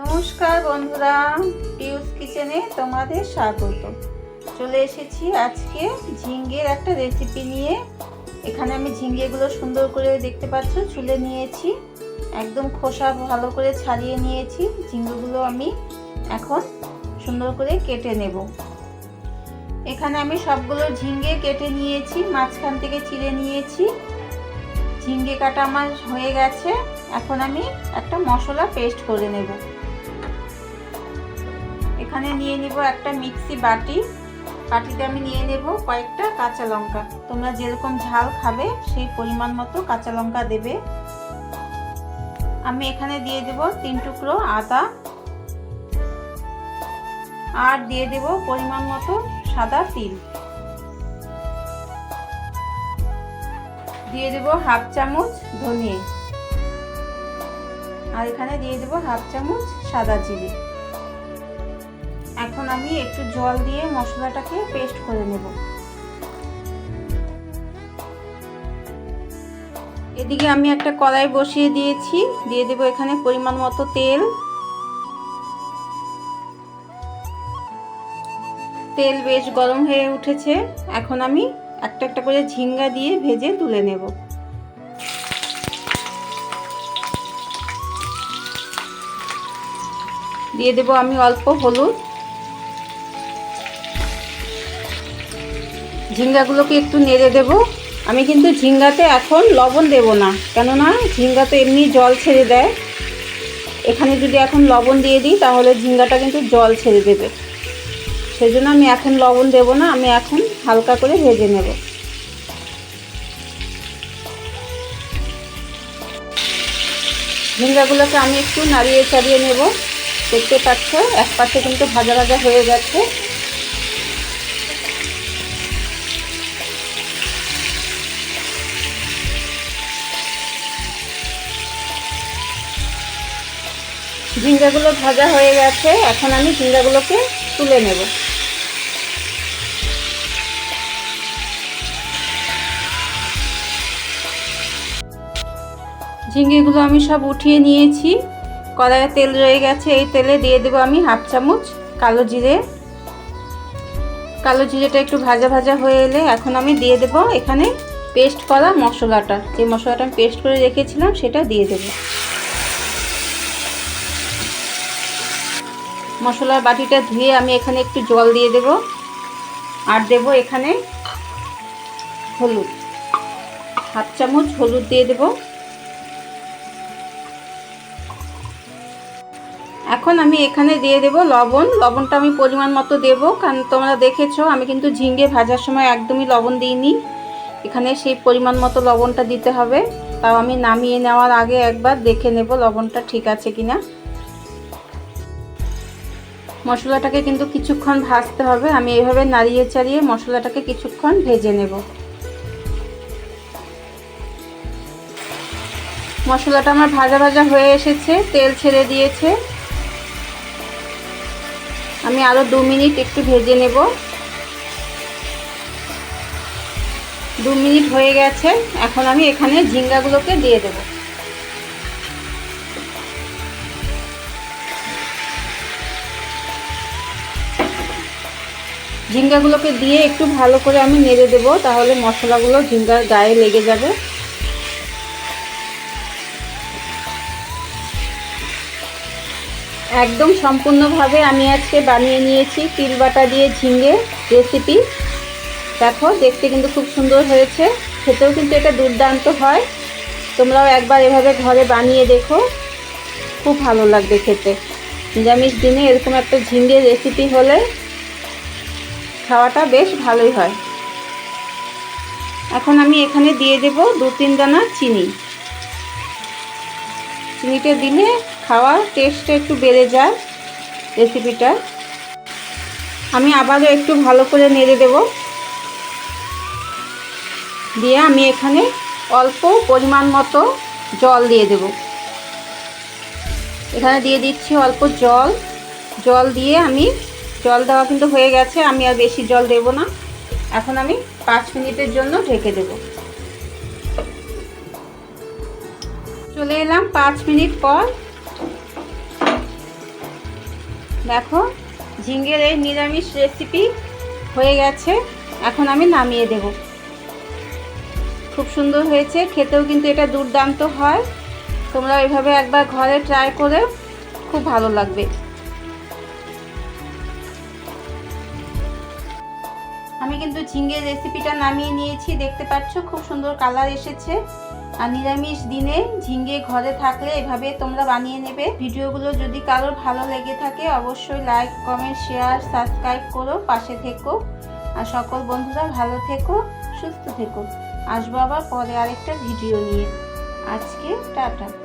নমস্কার বন্ধুরা পিউস কিচেনে তোমাদের স্বাগত। চলে এসেছি আজকে ঝিঙ্গের একটা রেসিপি নিয়ে। এখানে আমি ঝিঙ্গেগুলো সুন্দর করে দেখতে পাচ্ছ চুলে নিয়েছি। একদম খোসা ভালো করে ছাড়িয়ে নিয়েছি। ঝিঙ্গেগুলো আমি এখন সুন্দর করে কেটে নেব। এখানে আমি সবগুলো ঝিঙ্গে কেটে নিয়েছি, মাঝখান থেকে চিড়ে নিয়েছি। ঝিঙ্গে কাটা আমার হয়ে গেছে। এখন আমি একটা মশলা পেস্ট করে নেব। এখানে নিয়ে নিব একটা মিক্সি বাটি। বাটিতে আমি নিয়ে নেব কয়েকটা কাঁচা লঙ্কা। তোমরা যেরকম ঝাল খাবে, সেই পরিমাণ মতো কাঁচা লঙ্কা দেবে। আমি এখানে দিয়ে দেব তিন টুকরো আদা। আর দিয়ে দেব পরিমাণ মতো সাদা তিল। দিয়ে দেব হাফ চামচ ধনিয়ে। আর এখানে দিয়ে দেব হাফ চামচ সাদা জিরে। এখন আমি একটু জল দিয়ে মশলাটাকে পেস্ট করে নেব। এদিকে আমি একটা কড়াই বসিয়ে দিয়েছি, দিয়ে দেব এখানে পরিমাণ মতো তেল। তেল বেশ গরম হয়ে উঠেছে, এখন আমি একটা একটা করে ঝিঙ্গা দিয়ে ভেজে তুলে নেব। দিয়ে দেব আমি অল্প হলুদ। ঝিঙ্গাগুলোকে একটু নেড়ে দেব। আমি কিন্তু ঝিঙ্গাতে এখন লবণ দেব না, কেননা ঝিঙ্গাতে এমনি জল ছেড়ে দেয়। এখানে যদি এখন লবণ দিয়ে দিই, তাহলে ঝিঙ্গাটা কিন্তু জল ছেড়ে দেবে। সেই জন্য আমি এখন লবণ দেব না, আমি এখন হালকা করে ভেজে নেব। ঝিঙ্গাগুলোকে আমি একটু নাড়িয়ে চাড়িয়ে নেব। দেখতে পাচ্ছ এক পাশে কিন্তু ভাজা ভাজা হয়ে গেছে। ঝিঙ্গাগুলো ভাজা হয়ে গেছে, এখন আমি ঝিঙ্গাগুলোকে তুলে নেব। ঝিঙ্গেগুলো আমি সব উঠিয়ে নিয়েছি। কড়াইয়ে তেল রয়ে গেছে, এই তেলে দিয়ে দেবো আমি হাফ চামচ কালো জিরে। কালো জিরেটা একটু ভাজা ভাজা হয়ে এলে এখন আমি দিয়ে দেব এখানে পেস্ট করা মশলাটা। যে মশলাটা আমি পেস্ট করে রেখেছিলাম সেটা দিয়ে দেবো। মশলার বাটিটা ধুয়ে আমি এখানে একটু জল দিয়ে দেব। আর দেব এখানে হলুদ। হাফ চামচ হলুদ দিয়ে দেব। এখন আমি এখানে দিয়ে দেব লবণ। লবণটা আমি পরিমাণ মতো দেব। কারণ তোমরা দেখেছ, আমি কিন্তু ঝিঙ্গে ভাজার সময় একদমই লবণ দিইনি। এখানে সেই পরিমাণ মতো লবণটা দিতে হবে। তাও আমি নামিয়ে নেওয়ার আগে একবার দেখে নেব লবণটা ঠিক আছে কিনা। মশলাটাকে কিন্তু কিছুক্ষণ ভাজতে হবে। আমি এভাবে নাড়িয়ে চাড়িয়ে মশলাটাকে কিছুক্ষণ ভেজে নেব। মশলাটা আমার ভাজা ভাজা হয়ে এসেছে, তেল ছেড়ে দিয়েছে। আমি আরও দু মিনিট একটু ভেজে নেব। দু মিনিট হয়ে গেছে, এখন আমি এখানে ঝিঙ্গাগুলোকে দিয়ে দেবো। ঝিঙ্গাগুলোকে দিয়ে একটু ভালো করে আমি নেড়ে দেবো, তাহলে মশলাগুলো ঝিঙ্গার গায়ে লেগে যাবে। একদম সম্পূর্ণভাবে আমি আজকে বানিয়ে নিয়েছি তিল বাটা দিয়ে ঝিঙ্গে রেসিপি দেখো, দেখতে কিন্তু খুব সুন্দর হয়েছে, খেতেও কিন্তু এটা দুর্দান্ত হয়। তোমরাও একবার এভাবে ঘরে বানিয়ে দেখো, খুব ভালো লাগবে খেতে। নিরামিষ দিনে এরকম একটা ঝিঙ্গে রেসিপি হলে খাওয়াটা বেশ ভালোই হয়। এখন আমি এখানে দিয়ে দেব দু তিন দানা চিনি। চিনিটা দিলে খাওয়ার টেস্টটা একটু বেড়ে যায় রেসিপিটা আমি আবারও একটু ভালো করে নেড়ে দেব। দিয়ে আমি এখানে অল্প পরিমাণ মতো জল দিয়ে দেব। এখানে দিয়ে দিচ্ছি অল্প জল। জল দিয়ে আমি জল দেওয়া কিন্তু হয়ে গেছে, আমি আর বেশি জল দেব না। এখন আমি পাঁচ মিনিটের জন্য ঢেকে দেব। চলে এলাম পাঁচ মিনিট পর। দেখো, ঝিঙ্গের এই নিরামিষ রেসিপি হয়ে গেছে, এখন আমি নামিয়ে দেব। খুব সুন্দর হয়েছে, খেতেও কিন্তু এটা দুর্দান্ত হয়। তোমরা এভাবে একবার ঘরে ট্রাই করে খুব ভালো লাগবে। আমি কিন্তু ঝিঙ্গের রেসিপিটা নামিয়ে নিয়েছি, দেখতে পাচ্ছ? খুব সুন্দর কালার এসেছে। আর নিরামিষ দিনে ঝিঙ্গে ঘরে থাকলে এভাবে তোমরা বানিয়ে নেবে। ভিডিওগুলো যদি কারোর ভালো লেগে থাকে, অবশ্যই লাইক কমেন্ট শেয়ার সাবস্ক্রাইব করো, পাশে থেকো। আর সকল বন্ধুরা ভালো থেকো, সুস্থ থেকো। আসব আবার পরে আরেকটা ভিডিও নিয়ে। আজকে টাটা।